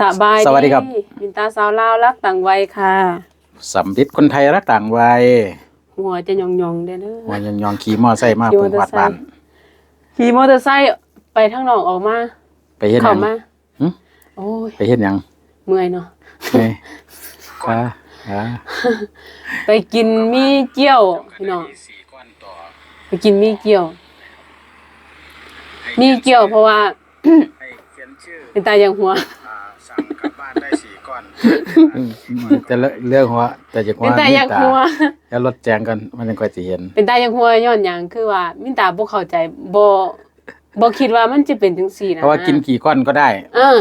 สบายสวัสดีครับมินตาสาวลาวรักต่างวัยค่ะสำลิดคนไทยรักต่างวัยหัวจะหยองยองๆเด้อเด้อวันยองยองขี่มอไซค์มาขี่เพิ่งมอเตอวัร์ดไซค์บ้านขี่มอเตอร์ไซค์ไปทางนอกออกมาไปเฮ็ดหเข้ายัง มาหึ โอ้ยไปเฮ็ดหยังเมื่อยเนาะเฮ้ยค่ะค่ะไปกินมีเกี๊ยวพี่น้องไปกินมีเกี๊ยว มีเกี๊ยวเพราะว่าให้เขียนชื่อเป็นตายังหัว ก้อนอืมแต่ละเรื่องหัวแต่จะเป็นตายังหัวแล้วรถแจงกันมันยังค่อยสิเห็น เป็นตายังหัวย้อนหยังคือว่ามินตาบ่เข้าใจบ่บ่คิดว่ามันจะเป็นจังซี่นะเพราะว่ากินกี่ก้อนก็ได้เออ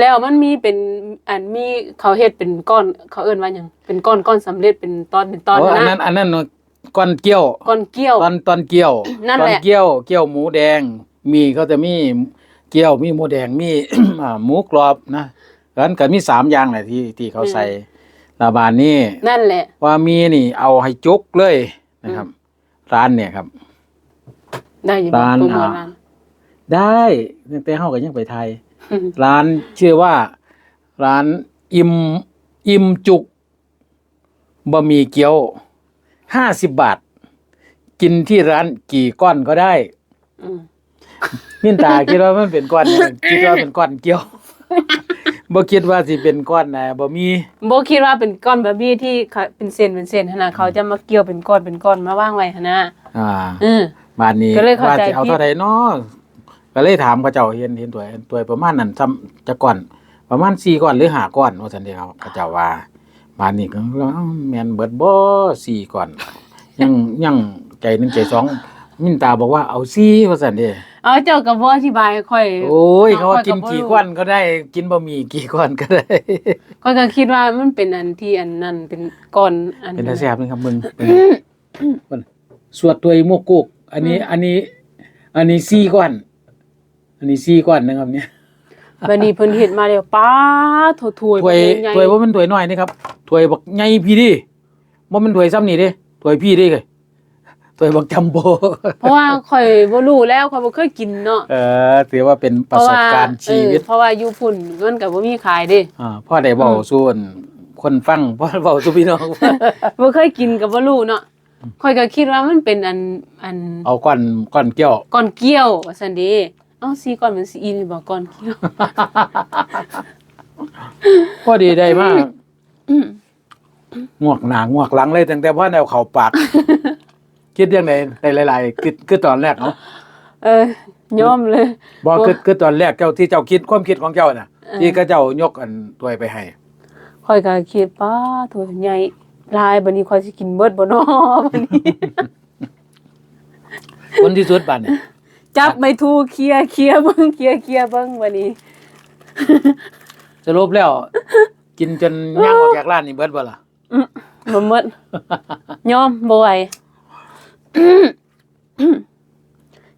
แล้วมันมีเป็นอันมีเขาเฮ็ดเป็นก้อนเขาเอิ้นว่าหยังเป็นก้อนก้อนสำเร็จเป็นตอนเป็นตอนโอ้อันนั้นะนอันนั้นก้อนเกี้ยวก้อนเกี้ยวตอนตอนเกี้ยวนั่นตอแหนละเกี้ยวเกี้ยวหมูแดงมีก็จะมี เกี้ยวมีหมูแดงมี อ่าหมูกรอบนะแล้วก็มีสามอย่างแหละที่ที่เขาใส่ลาบานนี่นั่นแหละ ว่ามีนี่เอาให้จุกเลยนะครับ ร้านเนี่ยครับ ได้อยู่บ่ร้านโปรโมทอ่าร้านได้ตั้งแต่เฮาก็ยังไปไทย ร้านชื่อว่า ร้านอิมอิมจุกบะหมี่เกี๊ยวห้าสิบบาท กินที่ร้านกี่ก้อนก็ได้อื มมินตาคิดว่ามันเป็นก้อนเนี่ยคิดว่าเป็นก้อนเกี๊ยวบ่คิดว่าสิเป็นก้อนนะบ่มีบ่คิดว่าเป็นก้อนบะบี้ที่เขาเป็นเส้นเป็นเส้นหั่นน่ะเขาจะมาเกี่ยวเป็นก้อนเป็นก้อนมาวางไว้หั่นน่ะอ่าอือบ้านนี้ก็เลยเข้าว่าใจสิเอาผิดเท่าใดเนาะก็เลยถามเขาเจ้าเห็นเห็นตัวตัวประมาณนั้นซ้ำจะก้อน ประมาณ4ก้อนหรือ5ก้อนว่าซั่นเด้เขาเขาเจ้าว่าบ้านนี้ก็เอ้าแม่นเบิดบ่4ก้อนยังยังใจหนึงใจสอง มินตาบอกว่าเอา4ว่าซั่นเด้เอาเจ้าก็บ่อธิบายค่อยโอ้ยเอาเขาว่าข้อยก็กินบ่กี่รู้ก้อนก็ได้ กินบะหมี่กี่ก้อนก็ได้ค่อยก็คิดว่ามันเป็นอันที่อันนั้นเป็นก้อนอันเป็นตาแซ่บนะครับมึงเป็นมันสวดตัวไอ้มวกกุกอันนี้ อันนี้ อันนี้สี่ก้อน อันนี้สี่ก้อนนะครับ เนี่ยบัดนี้เพิ่นเฮ็ดมาแล้วป้าโถถ้วยถ้วยใหญ่ถ้วยว่ามันถ้วยน้อยนี่ครับถ้วยบักใหญ่พี่ดิว่ามันถ้วยซ้ำนี่เด้ถ้วยพี่ดิเลย ถ้วยบักจัมโบเพราะว่าข่อยบ่รู้แล้วข่อยบ่เคยกินเนาะเออถือว่าเป็นประสบการณ์ชีวิตเออเพราะว่าอยู่พุ่นมันก็บ่มีขายเด้อ่าพ่อได้เว้าส่วนคนฟังพ่อเว้าสู่พี่น้องบ่เคยกินก็บ่รู้เนาะข่อยก็คิดว่ามันเป็นอันอันเอาก้อนก้อนเกี้ยวก้อนเกี้ยวว่าซั่นเด้เอ้าสีก้อนมันสิอีนี่บ่ก้อนเกี้ยวพอดีได้มากงวกหนางวกหลังเลยตั้งแต่พ่อแนวเขาปาก คิดยังไงในหลายๆคือคือตอนแรกเนาะเออยอมเลยบอกโอ้คือคือตอนแรกเจ้าที่เจ้าคิดความคิดของเจ้าน่ะ ที่ก็เจ้ายกอันตัวยไปให้ข่อยก็คิดป้าถ้วยใหญ่หลายบัดนี้ข่อยสิกินเบิดบ่น้อบัดนี้คนที่สุดบัดเนี่ยจับไม่ถูกเคลียร์เคลียร์เบิ่งเคลียร์เคลียร์เบิ่งบัดนี้สรุปแล้ว กินจนย่างออกจากร้านนี่เบิดบ่ล่ะบ่หมดยอมบ่ไหว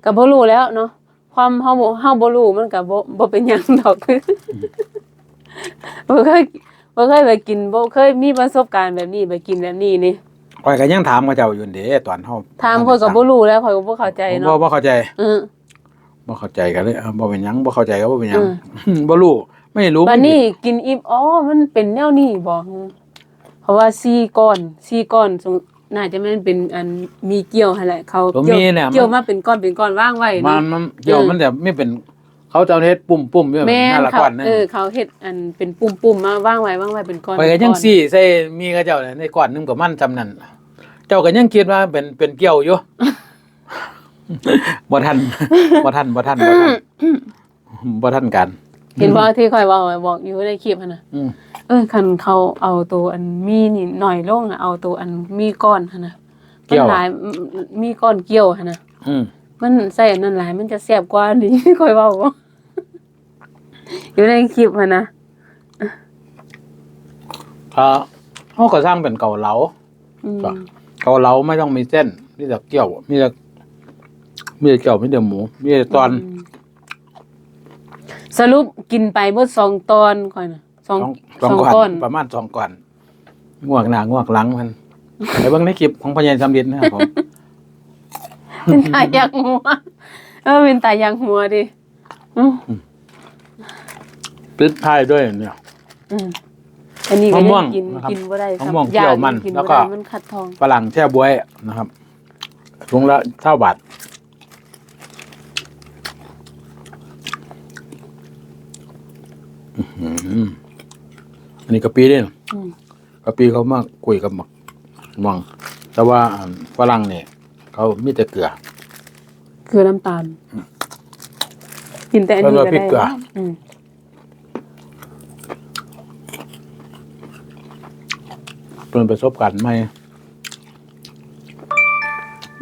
ก็บ่รู้แล้วเนาะความเฮาบ่เฮาบ่รู้มันก็บ่บ่เป็นหยังดอกบ่เคยบ่เคยไปกินบ่เคยมีประสบการณ์แบบนี้ไปกินแบบนี้นี่ข่อยก็ยังถามเขาเจ้าอยู่เด้ตอนเฮาถามข่อยก็บ่รู้แล้วข่อยก็บ่เข้าใจบ่เนาะบ่เข้าใจเออบ่เข้าใจกันเลยเออบ่เป็นหยังบ่เข้าใจก็บ่เป็นหยังอืมบ่รู้ไม่รู้บัดนี้กินอิ่มอ๋อมันเป็นแนวนี้บ่เพราะว่า4ก้อน4ก้อนสง น่าจะแม่นเป็นอันมีเกี่ยวหั่นแหละเขาตรงเกี่ยวนี้เนี่ยเกี่ยวมาเป็นก้อนเป็นก้อนวางไว้มัเนาะนมันเกี่ยวมันจะไม่เป็นเขาจะเอาเฮ็ดปุ่มๆอยู่แม่นน่าละเขาก่อนนั่นเออเขาเฮ็ดอันเป็นปุ่มๆมาวางไว้วางไว้เป็นก้อนไปก็เป็นยังก้อนซี่ใส่มีกับเจ้าเนี่ยในก้อนหนึงประมาณจำนั้นเจ้าก็ยังคิดว่าเป็นเป็นเกี่ยวอยู่ บ่ทันบ่ทันบ่ทันบ่ทันบ่ทันกัน เห็นบ่ที่ค่อยเว้าไว้บอกอยู่ในคลิปหั่นน่ะอืมเออคันเขาเอาตัวอันมีนี่หน่อยลงน่ะเอาตัวอันมีก้อนหั่นน่ะมัเกี่นยวหลายมีก้อนเกี่ยวหั่นน่ะอืมมันใส่อันนั้นหลายมันจะแซ่บกว่านี่ค่อยเว้าบ่อยู่ในคลิปหั่นน่ะถ้าเฮาก็สร้างเป็นเกาเหลา อืมก็เกาเหลาไม่ต้องมีเส้นมีแต่เกี่ยวมีแต่มีแต่เกี่ยวมีแต่หมูมีแต่ตอนม สรุปกินไปเบิดสองตอนค่อยน่ะสองสองสองสองก้ก้ออนนประมาณสองก้อนงวกหน้างวกหลังมันไปเบิ่งในคลิปของพญายสำลิดนะครับผมเป็นตายางหัวเออเป็นตายางหัวดิอืมปิดท้ายด้วยเนี่ยอืมอันนี้ก็มะม่ยัวงงกินนะครับกินบ่ได้ครับมะม่วงเปรี้ยวมันกินแล้วบ่ก็ได้มันขัดทองฝรั่งแช่บวยนะครับถุงละเท่าบาท อื้อหืออันนี้กะปิเนี่ยอืมกะปิเขามาคุยกับหมักม่วงแต่ว่าอันฝรั่งเนี่ยเขามีแต่เกลือ เกลือน้ำตาล กินแต่อันนี้แล้วก็ก็พริกได้เกลืออืมเป็นประสบการณ์ใหม่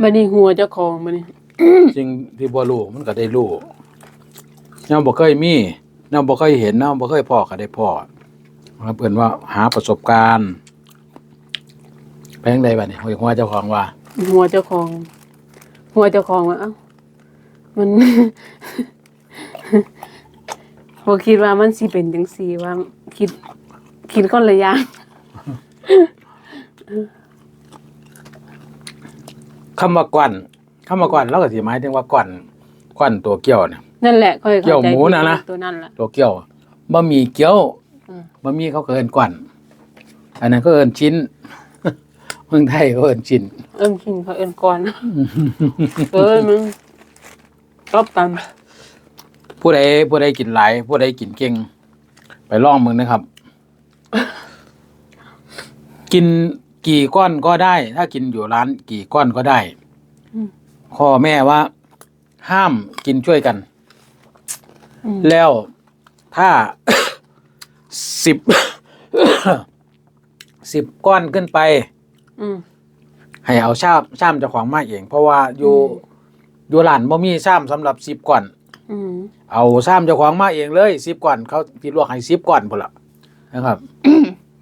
บัดนี้หัวเจ้าของบัดนี้สิ่งที่บ่รู้มันก็ได้รู้แนวบ่เคยมีแนวบ่เคยเห็นแนวบ่เคยพ้อก็ได้พ้อครับเพิ่นว่าหาประสบการณ์แพงใดบัดนี้หัวเจ้าของว่า หัวเจ้าของ หัวเจ้าของว่าเอ้ามันบ่คิดว่ามันสิเป็นจังซี่ว่า คิด คิดคนละอย่างคำว่าก้อนคำว่าก้อนเราก็สิหมายถึงว่าก้อนก้อนตัวเกี่ยวเนี่ย นั่นแหละค่อยเกี่ยวข้าใจหมูน่ะนะ ตัวนั่นล่ะ ตัวเกี่ยวบะหมี่เกี๊ยวอืม บะหมี่เขาก็เอิ้นก้อนอันนั้นก็เอิ้นชิ้น เมืองไทยก็เอิ้นชิ้น เอิ้นกินเขาเอิ้นก่อน เอ้ยมึงรอบกันผู้ใดผู้ใดกินหลาย ผู้ใดกินเก่ง ไปลองมึงนะครับ กินกี่ก้อนก็ได้ ถ้ากินอยู่ร้านกี่ก้อนก็ได้อืมพ่อแม่ว่า ห้ามกินช่วยกันอืม แล้วถ้าสิบสิบก้อนขึ้นไปอืมให้เอาชามชามเจ้าของมาเอง เพราะว่าอยู่อืมอยู่ร้านบ่มีชามสำหรับสิบก้อนอืมเอาชามเจ้าของมาเองเลยสิบก้อนเขาพี่ลวกให้สิบก้อนพุ่นละนะครับ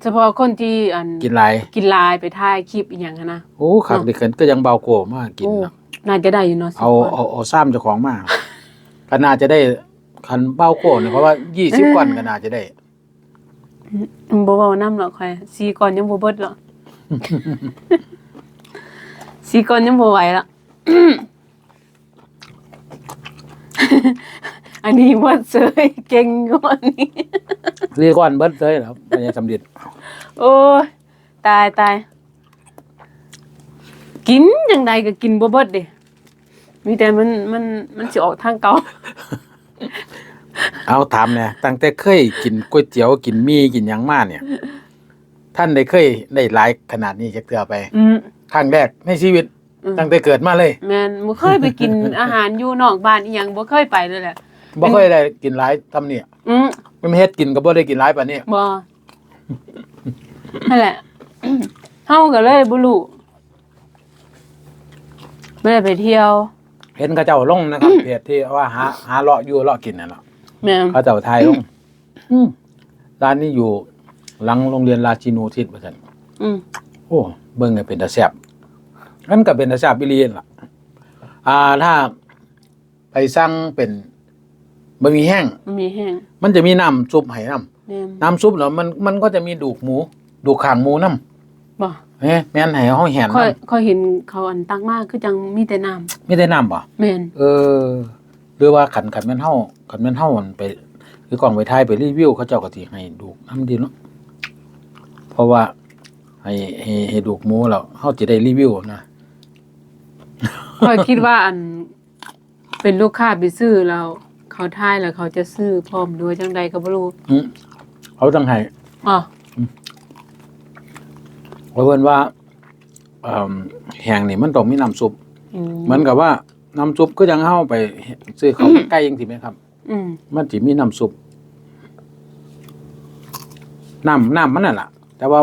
เฉพาะคนที่อันกินหลายกินไลายไปถ่ายคลิปอีหยังหั้นนะโอ้ขักเด็กเกินก็ยังเบาโกมากกินโอ้นะน่าจะได้อยู่เนาะสิเอาคนเอาเอาชามเจ้าของมาก็น่าจะได้ คันเบาโกเนี่ยเพราะว่ายี่สิบก้อนก็น่าจะได้อืมบ่เว้านำหรอกค่อยสีก่อนยังบ่เบิดหรอกสีก่อนยังบ่ไหวละอันนี้ว่าเสยเก่งกว่านี้รีก้อนเบิดเลยนะครับไม่ใช่สำเร็จโอ้ยตายตายกินจังใดก็กินบ่เบิดเด้มีแต่มันมันมันสิออกทางเก่า เอาถามเนี่ยตั้งแต่เคยกินก๋วยเตี๋ยวกินหมี่กินหยังมาเนี่ย ท่านได้เคยได้หลายขนาดนี้จักเทื่อไปอืมครั้งแรกในชีวิตอืมตั้งแต่เกิดมาเลยแม่นบ่เคยไปกิน อาหารอยู่นอกบ้านอีหยังบ่เคยไปเลยแหละบ่เคยได้กินหลายทำเนี่ยอืมไม่เฮ็ดกินก็บ่ได้กินหลายปานนี้บ่นั่นแหละ เฮาก็เลยบ่รู้ไม่ได้ไปเที่ยว เห็นเขาเจ้าลงนะครับ เพจที่ว่าหาหาเลาะอยู่เลาะกินนั่นแหละ แม่นเขาเจ้าไทยลงร้านนี้อยู่หลังโรงเรียนราชินูทิศว่าซั่นอืมโอ้เบิ่งให้เป็นตาแซ่บมันก็เป็นตาแซ่บอีหลีนั่นล่ะ อ่าถ้าไปสั่งเป็นบะหมี่แห้ง มันมีแห้งมันจะมีน้ำซุปให้น้แม่นำน้ำซุปแล้วมันมันก็จะมีดูกหมู ดูกข่างหมูน้บ่ำเอ๊ะแม่นให้เฮาแห่นค่อยน้ำค่อยเห็นเขาอันตักมากคือจังมีแต่น้ำไม่ได้น้ำบ่แม่นเออห รือว่าขันขันแม่นเฮาขันแม่นเฮามันไปคือกล่องไปถ่ายไปรีวิวเขาเจ้าก็สิให้ดูกน้ำดีเนาะเพราะว่าให้ให้ให้ดูกหมูแล้วเฮาสิได้รีวิวนะค่อยคิดว่าอันเป็นลูกค้าไปซื้อแล้วเขาทายแล้วเขาจะซื้อพร้อมด้วยจังใดก็บ่รู้อืมเขาต้องให้อ๋อเพราะเพิ่นว่าเอ่อแห้งนี่มันต้องมีน้ำซุปอืมเหมือนกับว่า น้ำซุปก็ยังเฮาไปซื้อเขาวไก่จังซี่แม่นครับ อืมมันสิมีน้ำซุปน้ำน้ำมันนั่นล่ะแต่ว่า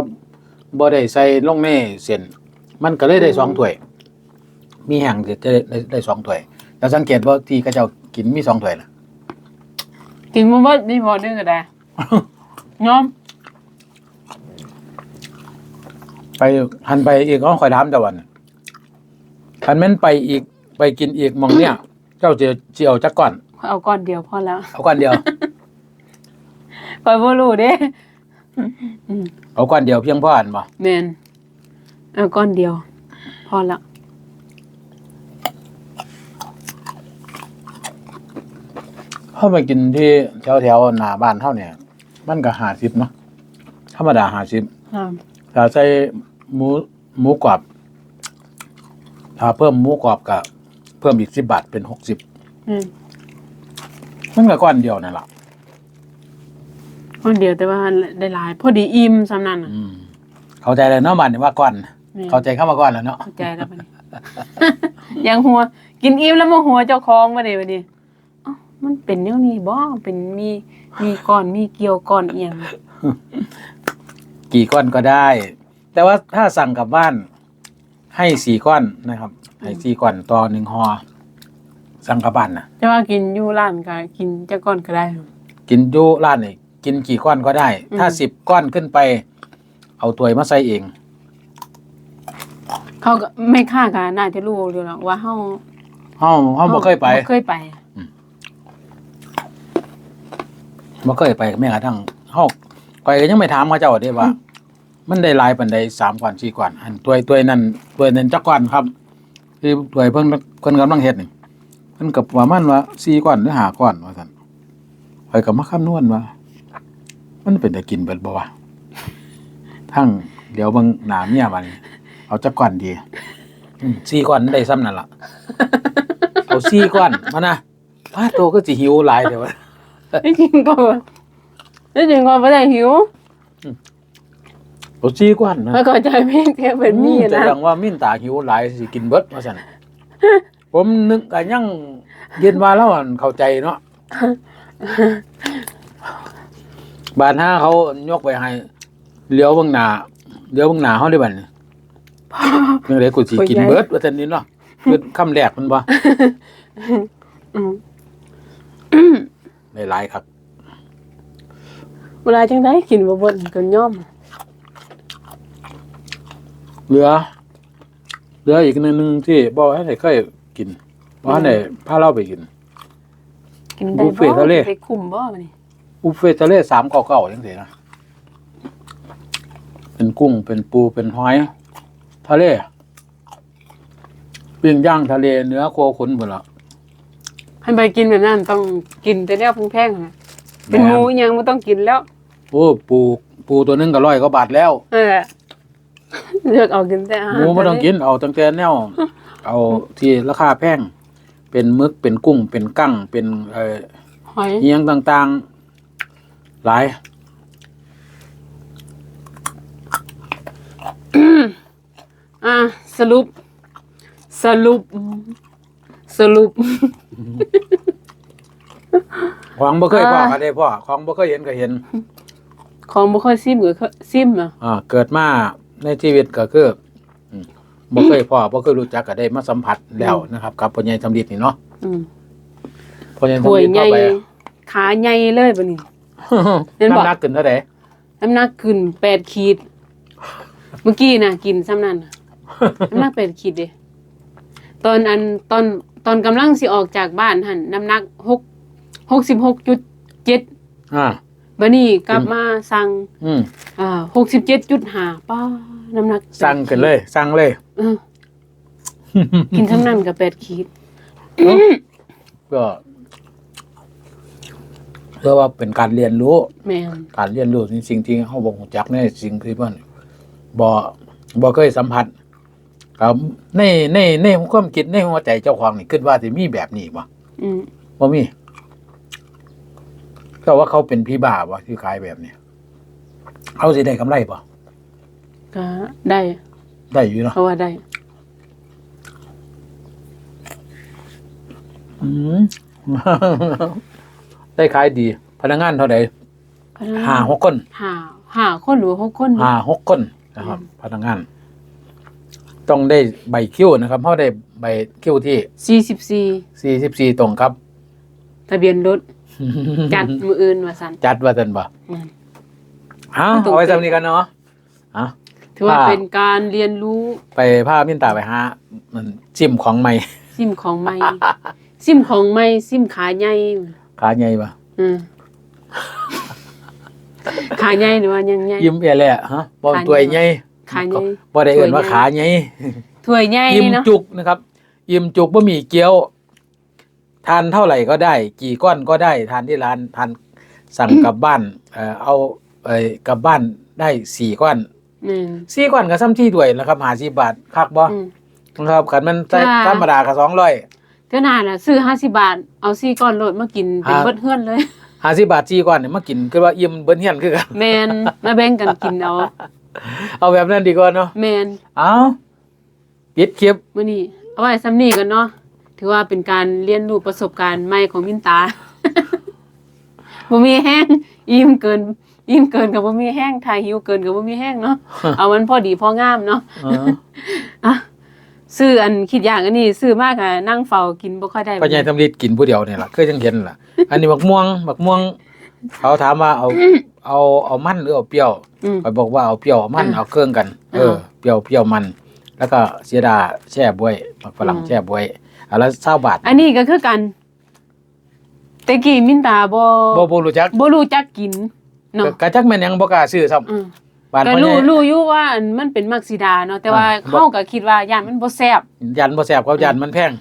บ่ได้ใส่ลงในเส้นมันก็เลยได้สองถ้วย มีแห้งจะได้ได้ได้สองถ้วยแต่สังเกตว่าที่เขาเจ้ากินมีสองถ้วยล่ะกินบ่เบิดนี่บ่นึงก็ได้ยอม ไปหันไปอีกก็ค่อยถามตะวันคันแม่นไปอีก ไปกินอีกหมองเนี่ย เจ้าจะสิเอาจักก่อน เอาก้อนเดียวพอแล้วเอาก้อนเดียวค่อยบ่รู้เด้อืมเอาก้อนเดียวเพียงพออันบ่แม่นเอาก้อนเดียว พอละอเข้าไปกินที่แถวแถวๆหน้าบ้านเท่าเนี่ย มันก็หาสิบเนาะธรรมดาหาสิบค่ะถ้าใส่หมูหมูกรอบ ถ้าเพิ่มหมูกรอบก็ เพิ่มอีกสิบบาทเป็นหกสิบอืมมันก็ก้อนเดียวนั่นแหละคนเดียวแต่ว่าได้หลายพอดีอิ่มสำนันน่ะ อืม เข้าใจเลยเนาะบ้านนี่ว่าก้อน นี่ เข้าใจเข้ามาก้อนแล้วเนาะเข้าใจแล้วบัดนี้ยังหัว กินอิ่มแล้วมาหัวเจ้าของบ่ได้บัดนี้เอ้ามันเป็นแนวนี้บ่เป็นมีมีก้อนมีเกี่ยวก้อนเอียงกี่ก้อนก็ได้ แต่ว่าถ้าสั่งกลับบ้าน ให้สี่ก้อนนะครับให้สี่ก้อนต่อหนึ่งห่อสั่งกลับบ้านนะแต่ว่ากินอยู่ร้านก็กินจักก้อนก็ได้ กินอยูร้านนี่กินกี่ก้อนก็ได้อืมถ้าสิบก้อนขึ้นไป เอาถ้วยมาใส่เอง เขาก็ไม่ค่าก็น่าจะรู้อยู่แล้วว่าเฮาเฮาเฮาบ่เคยไปบ่เคยไปบ่เคยไปแม้กระทั่งเฮาข่อยก็ยังไม่ถามเขาเจ้าเด้ว่า มันได้หลายปานใดสามก้อนสี่ก้อนอันถ้วยถ้วยนั้นถ้วยนั้นจักก้อนครับ คือถ้วยเพิ่นเพิ่นกำลังเฮ็ดนี่เพิ่นก็ประมาณว่าสี่ก้อนหรือห้าก้อนว่าซั่นข่อยก็มาคำนวณว่า มันเป็นแต่กินเบิดบ่วะทั้งเดี๋ยวเบิ่งหน้าเมียบัดนี้เอาจักก้อนดีอืมสี่ก้อนได้ซ้ำนั่นล่ะ เอาสี่ก้อนมานะป้าโตก็สิหิวหลายเดี๋ยววะ จริงก็จริงก็บ่ได้หิว เอาสี่ก้อนนะแล้วก็ใจไม่แค่เป็นมีอืแสนะดงว่ามินตาหิวหลายสิกินเบิดว่าซั่นผมนึกก็ยังเย็นว่าแล้วอันเข้าใจเนาะบานห้าเขายกไปให้เลี้ยวบิ่งหนาเลี้ยวบิ่งหนาเฮาได้บันี้จังได๋กูสิกินเบิดว่าซั่นนี่เนาะคือคำแรกมันบ่อืมได้หลายครับ เวลาจังได้กินบ่เบ่นก็ย่อม เหลือ เหลืออีกหนึงหนึงที่บ่ให้ได้เคยกินบ่ให้ได้พาเราไปกิน กินได้บุฟเฟ่ต์ทะเล ไปคุมบ่บัดนี้บุฟเฟ่ต์ทะเลสามเก้าเก้าจังซี่นะเป็นกุ้งเป็นปูเป็นหอย ทะเลปิ้งย่างทะเลเนื้อโคขุนหมดละให้ไปกินแบบนั้นต้องกินแต่แนวแพงๆนะเป็นหมูอิหยังบ่ต้องกินแล้ว โอ้ปูปูตัวหนึงก็ร้อยก็บาทแล้ว เออ เลือกเอากินแต่อาหารหมูไม่ต้องกินเอาตั้งแต่แนวเอาที่ราคาแพงเป็นมึกเป็นกุ้งเป็นกั้งเป็นเอ่อหอยเอียงต่างๆ หลายอะสรุป สรุป สรุป ของบ่เคยพ่ออ่าก็ได้พ่อของบ่เคยเห็นก็เห็น ของบ่ค่อยซิมก็ซิมอะอ่าเกิดมา ในชีวิตก็คืออืมบ่เคยพ่อบ่เคยรู้จักก็ได้มาสัมผัสแล้วนะครับกับพ่อใหญ่สำลิดนี่เนาะอืมพ่อใหญ่ถ้วยสำลิดใหญ่เข้าไปขาใหญ่เลยบัดนี้ เห็นบ่ น้ำหนักขึ้นเท่าไหร่ น้ำหนักขึ้น8ขีด เมื่อกี้น่ะกินซ้ำนั่นน่ะ น้ำหนัก8ขีดเด้ตอนอันตอนตอนกำลังสิออกจากบ้านหั่นน้ำหนัก6 66.7อ่า บัดนี้กลับมาสั่งอืมอ่า67.5ป้าน้ำหนักสั่งกันเลย สั่งเลยเออกินซ้ำนั่นก็8ขีดก็เพื่อว่าเป็นการเรียนรู้ แม่นการเรียนรู้ในสิ่งที่เฮาบ่รู้จักในสิ่งที่เพิ่นบ่บ่เคยสัมผัสครับในในในความคิดในหัวใจเจ้าของนี่คิดว่าสิมีแบบนี้บ่อืมบ่มี ก็ว่าเขาเป็นพี่บ้าบ่ที่ขายแบบนี้เขาสิได้กำไรบ่ก็ได้ได้อยู่เนาะเพราะว่าได้ อืม ได้ขายดี พนักงานเท่าใดห้าหกคนห้าห้าคนหรือหกคน ห้าหกคนนะครับ พนักงาน ต้องได้ใบคิวนะครับเพราะได้ใบคิวที่สี่สิบสี่สี่สิบสี่ตรงครับ ทะเบียนรถ จัดมืออื่นว่าสันจัดว่าจันบ่อืมเอาไม่ต้องเอาไว้สำนี้กันเนาะเอาถือว่าว่าเป็นการเรียนรู้ไปภาพมินตาไปหามันชิมของใหม่ซิมของใหม่ ซิมของใหม่ซิมขาใหญ่ขาใหญ่ปะอืมขาใหญ่หรือว่ายังใหญ่ ยิ้มเอแหละฮะบอลขาใหญ่ตัวใหญ่ขาใหญ่บ่ได้เอ่นว่าตัวใหญ่ขาใหญ่ถ้วยใหญ่ยิ้มนี่เนาะจุกนะครับ ยิ้มจุกบะหมี่เกี๊ยว ทานเท่าไหร่ก็ได้ กี่ก้อนก็ได้ ทานที่ร้านทานสั่งกลับบ้าน เอ่อเอาเอ่อกลับบ้านได้สี่ก้อนแม่น สี่ก้อนก็ซ้ำที่ด้วยนะครับหาสิบบาทคักบ่อืม นะครับขันมันจ้าธรรมดาก็สองร้อยเท่านั้นน่ะซื้อ50บาท เอาซี่ก้อนโลดมากินเป็นฮะเบิดเฮือนเลย หาสิบบาทสี่ก้อนเนี่ยมากินคือว่าอิ่มเบิ้เฮียนคือกัน แม่นมาแบ่งกันกินเอาเอาแบบนั้นดีกว่าเนาะแม่นเอาปิดคลิปมื้อนี้เอาไว้ซ้ำนี้กันเนาะ ถือว่าเป็นการเรียนรู้ประสบการณ์ใหม่ของมินตา บ่มีแห้งอิ่มเกิน อิ่มเกินกับบ่มีแห้งถ่ายหิวเกินกับบ่มีแห้งเนาะ เอามันพอดีพองามเนาะเอออะซื้ออันคิดอย่างอันนี้ซื้อมากอะนั่งเฝ้ากินบ่ค่อยได้ปัญญาทำริดกินผู้เดียวเนี่ยล่ะคือจังเห็นล่ะ อันนี้บักม่วงบักม่วง เขาถามว่าเอา เอาเอามันหรือเอาเปรี้ยวอืมไปบอกว่าเอาเปรี้ยวเอามันอ่าเอาเครื่องกัน เอออ่าเปรี้ยวเปรี้ยวมัน แล้วก็เสียดาแช่บวยผักฝรั่งอืมแช่บวย อันละเศร้าบาทอันนี้ก็คือกันแต่กี้มินตาบ่บ่บ่รู้จักบ่รู้จักกินเนาะก็กะจักแม่นหยังบ่กล้าซื้อซ้ำอืมบ้านก็พ่อใหรู้ญ่รู้อยู่ว่าอันมันเป็นมักซิดาเนาะแต่ว่าอ่าบ่เฮาก็คิดว่าย่านมันบ่แซ่บยันบ่แซ่บกับยันมันแพง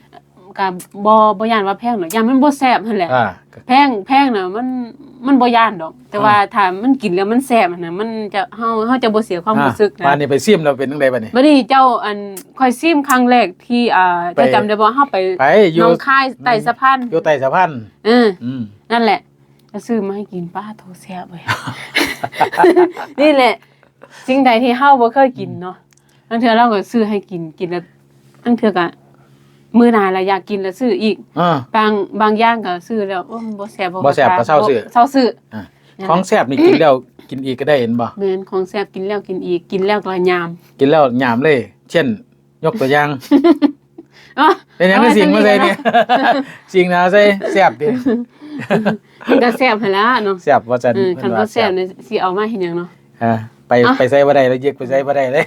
ก็บ่บ่ย่านว่าแพงหรอกย่านมันบ่แซ่บนั่นแหละอ่า แพงแพงน่ะมันมันบ่ย่านดอก แต่ว่าถ้ามันกินแล้วมันแซ่บน่ะมันจะเฮาเฮาจะบ่เสียความรู้สึกอ่าบ้านนะนี้ไปซิมแล้วเป็นจังไดบัดนี้บัดนี้เจ้าอันค่อยซิมครั้งแรกที่อ่าไปเจ้าจำได้บ่เฮาไปไปอยู่หน้องคายใต้สะพานอยู่ใต้สะพานเอออืมนั่นแหละแล้วซื้อมาให้กินป้าโทแซ่บเว้ยนี่แหละสิ่งใดที่เฮาบ่เคยกินเนาะบางเทื่อเราก็ซื้อให้กินกินแล้วบางเทื่อก็ มื้อหน้าเราอยากกินแล้วซื้ออีก อ่า บางบางอย่างก็ซื้อแล้วโอ้มันบ่แซ่บบ่แซ่บก็เศร้าซื้อ เศร้าซื้ออ่านั่นแหละของแซ่บนี่กินแล้วกินอีกก็ได้เห็นบ่แม่นของแซ่บกินแล้วกินอีก กินแล้วก็ยามกินแล้วหยามเลย เช่น ยกตัวอย่างอ๋อ เป็นหยังอาได้ไว้สิ่งมาใส่สำเนี่ย สิ่งนาใส่แซ่บดิมันก็แซ่บหั่นล่ะเนาะแซ่บว่าจันเออคันบ่แซ่บเนี่ยสิเอามาเฮ็ดหยังเนาะอ่า ไปอะ ไปใส่บ่ได้แล้วยึกไปใส่บ่ได้เลย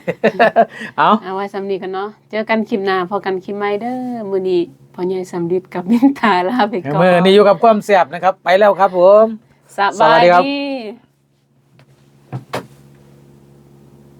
เอาเอาไว้สำนี้กันเนาะเจอกันคลิปหน้าพอกันคลิปใหม่เด้อมื้อนี้พ่อใหญ่สำลิดกับมินตาลาไปก่อนมือนี้อยู่กับความแซ่บนะครับ ไปแล้วครับผม สสวัสดีครับ ดี